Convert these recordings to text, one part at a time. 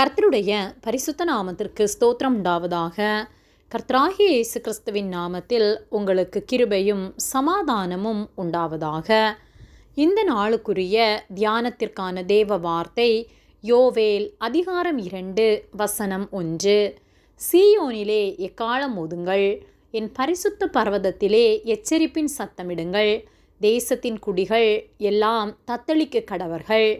கர்த்தருடைய பரிசுத்த நாமத்திற்கு ஸ்தோத்திரம் உண்டாவதாக. கர்த்தராகிய இயேசு கிறிஸ்துவின் நாமத்தில் உங்களுக்கு கிருபையும் சமாதானமும் உண்டாவதாக. இந்த நாளுக்குரிய தியானத்திற்கான தேவ வார்த்தை யோவேல் அதிகாரம் இரண்டு வசனம் ஒன்று. சீயோனிலே எக்காலம் ஓதுங்கள் என் பரிசுத்த பர்வதத்திலே எச்சரிப்பின் சத்தமிடுங்கள் தேசத்தின் குடிகள் எல்லாம் தத்தளிக்க கடவர்கள்.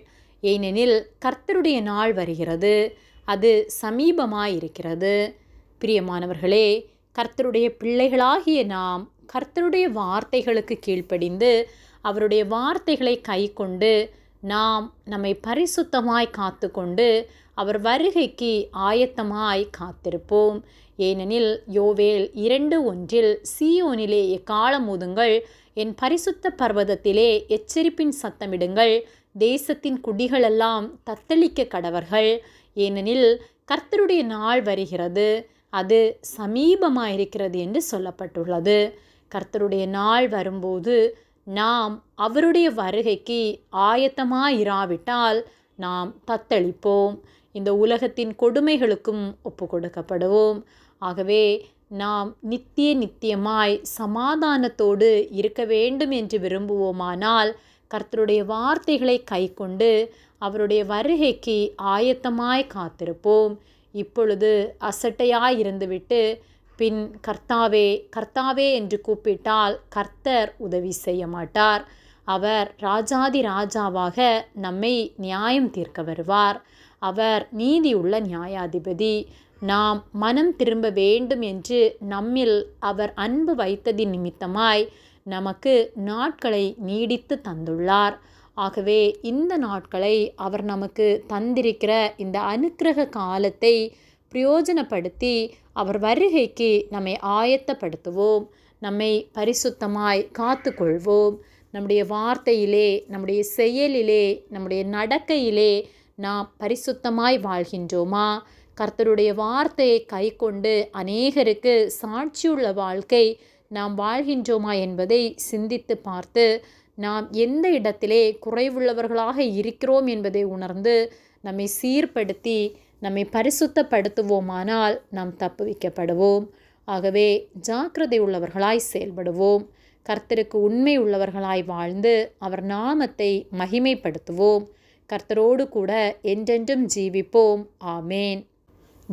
ஏனெனில் கர்த்தருடைய நாள் வருகிறது அது சமீபமாயிருக்கிறது. பிரியமானவர்களே கர்த்தருடைய பிள்ளைகளாகிய நாம் கர்த்தருடைய வார்த்தைகளுக்கு கீழ்ப்படிந்து அவருடைய வார்த்தைகளை கை கொண்டு நாம் நம்மை பரிசுத்தமாய் காத்து கொண்டு அவர் வருகைக்கு ஆயத்தமாய் காத்திருப்போம். ஏனெனில் யோவேல் இரண்டு ஒன்றில் சீயோனிலே எக்காலம் ஊதுங்கள் என் பரிசுத்த பர்வதத்திலே எச்சரிப்பின் சத்தமிடுங்கள் தேசத்தின் குடிகளெல்லாம் தத்தளிக்க கடவர்கள். ஏனெனில் கர்த்தருடைய நாள் வருகிறது. அது சமீபமாயிருக்கிறது என்று சொல்லப்பட்டுள்ளது. கர்த்தருடைய நாள் வரும்போது நாம் அவருடைய வருகைக்கு ஆயத்தமாயிராவிட்டால் நாம் தத்தளிப்போம். இந்த உலகத்தின் கொடுமைகளுக்கும் ஒப்பு கொடுக்கப்படுவோம் ஆகவே நாம் நித்திய நித்தியமாய் சமாதானத்தோடு இருக்க வேண்டும் என்று விரும்புவோமானால் கர்த்தருடைய வார்த்தைகளை கை கொண்டு அவருடைய வருகைக்கு ஆயத்தமாய் காத்திருப்போம். இப்பொழுது அசட்டையாய் இருந்துவிட்டு பின் கர்த்தாவே கர்த்தாவே என்று கூப்பிட்டால் கர்த்தர் உதவி செய்ய மாட்டார். அவர் ராஜாதி ராஜாவாக நம்மை நியாயம் தீர்க்க வருவார். அவர் நீதியுள்ள நியாயாதிபதி. நாம் மனம் திரும்ப வேண்டும் என்று நம்மில் அவர் அன்பு வைத்ததின் நிமித்தமாய் நமக்கு நாட்களை நீடித்து தந்துள்ளார். ஆகவே இந்த நாட்களை அவர் நமக்கு தந்திருக்கிற இந்த அனுக்கிரக காலத்தை பிரயோஜனப்படுத்தி அவர் வருகைக்கு நம்மை ஆயத்தப்படுத்துவோம். நம்மை பரிசுத்தமாய் காத்து கொள்வோம் நம்முடைய வார்த்தையிலே நம்முடைய செயலிலே நம்முடைய நடக்கையிலே நாம் பரிசுத்தமாய் வாழ்கின்றோமா? கர்த்தருடைய வார்த்தையை கை கொண்டு அநேகருக்கு சாட்சியுள்ள வாழ்க்கை நாம் வாழ்கின்றோமா என்பதை சிந்தித்து பார்த்து நாம் எந்த இடத்திலே குறைவுள்ளவர்களாக இருக்கிறோம் என்பதை உணர்ந்து நம்மை சீர்படுத்தி நம்மை பரிசுத்தப்படுத்துவோமானால் நாம் தப்பு வைக்கப்படுவோம். ஆகவே ஜாக்கிரதை உள்ளவர்களாய் செயல்படுவோம். கர்த்தருக்கு உண்மை உள்ளவர்களாய் வாழ்ந்து அவர் நாமத்தை மகிமைப்படுத்துவோம். கர்த்தரோடு கூட என்றென்றும் ஜீவிப்போம். ஆமேன்.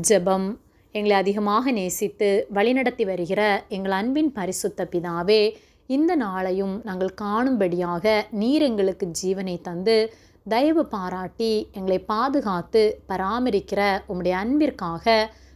ஜெபம். எங்களை அதிகமாக நேசித்து வழிநடத்தி வருகிற எங்கள் அன்பின் பரிசுத்த பிதாவே இந்த நாளையும் நாங்கள் காணும்படியாக நீர் எங்களுக்கு ஜீவனை தந்து தயவு பாராட்டி எங்களை பாதுகாத்து பராமரிக்கிற உம்முடைய அன்பிற்காக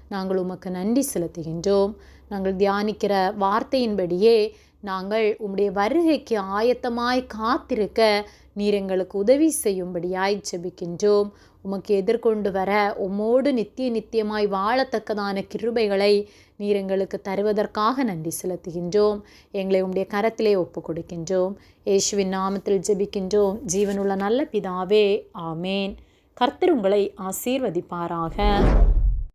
நாங்கள் உமக்கு நன்றி செலுத்துகின்றோம். நாங்கள் தியானிக்கிற வார்த்தையின்படியே நாங்கள் உம்முடைய வருகைக்கு ஆயத்தமாய் காத்திருக்க நீர் எங்களுக்கு உதவி செய்யும்படியாய் ஜெபிக்கின்றோம். உமக்கு எதிர்கொண்டு வர உம்மோடு நித்திய நித்தியமாய் வாழத்தக்கதான கிருபைகளை நீர் எங்களுக்கு தருவதற்காக நன்றி செலுத்துகின்றோம். எங்களை உம்முடைய கரத்திலே ஒப்பு கொடுக்கின்றோம் இயேசுவின் நாமத்தில் ஜெபிக்கின்றோம். ஜீவனுள்ள நல்ல பிதாவே ஆமேன். கர்த்தர் உங்களை ஆசீர்வதிப்பாராக.